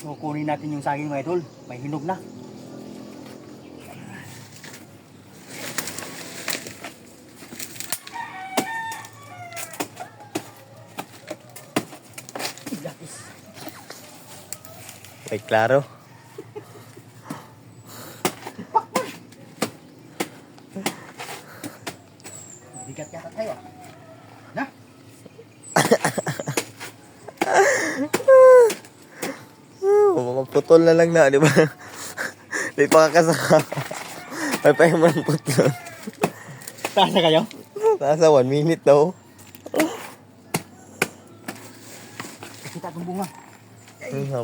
So kunin natin yung saging mga idol, may hinog na. Ay, klaro. Bigat yata tayo ah. Na? Oh, mga putol na lang na, di ba? Di pa kakasaka. May pa yung mga putol. Taas na kayo? Nasa one minute daw. Kita itong bunga.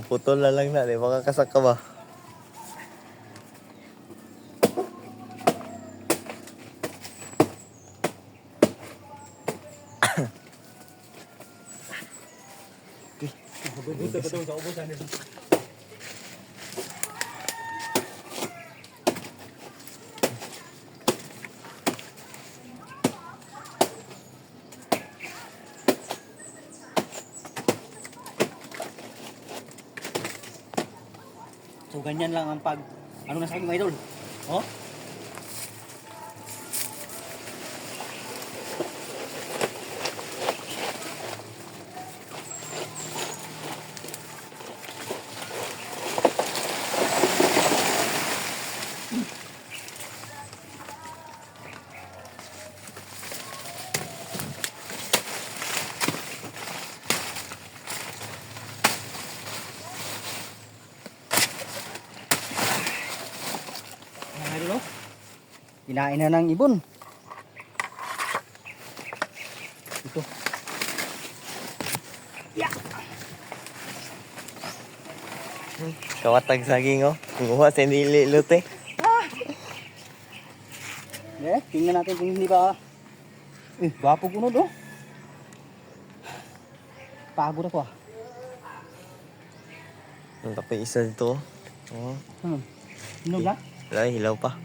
Putol na lang na, di ba kakasaka ba? Buto pa sa ubusan nito. So ganyan lang ang pag ano na sa akin mga idol. Oh? Mga idol oh. Kinain na ng ibon. Ito. Yeah. Kawatag saging oh. Kumuha sa nili lute. Eh, tingnan natin kung hindi ba. Eh, gwapo kunod oh. Pagod ako ah. Ang tapay isa dito. Oh. Hmm. Hinog na? Wala, hilaw pa.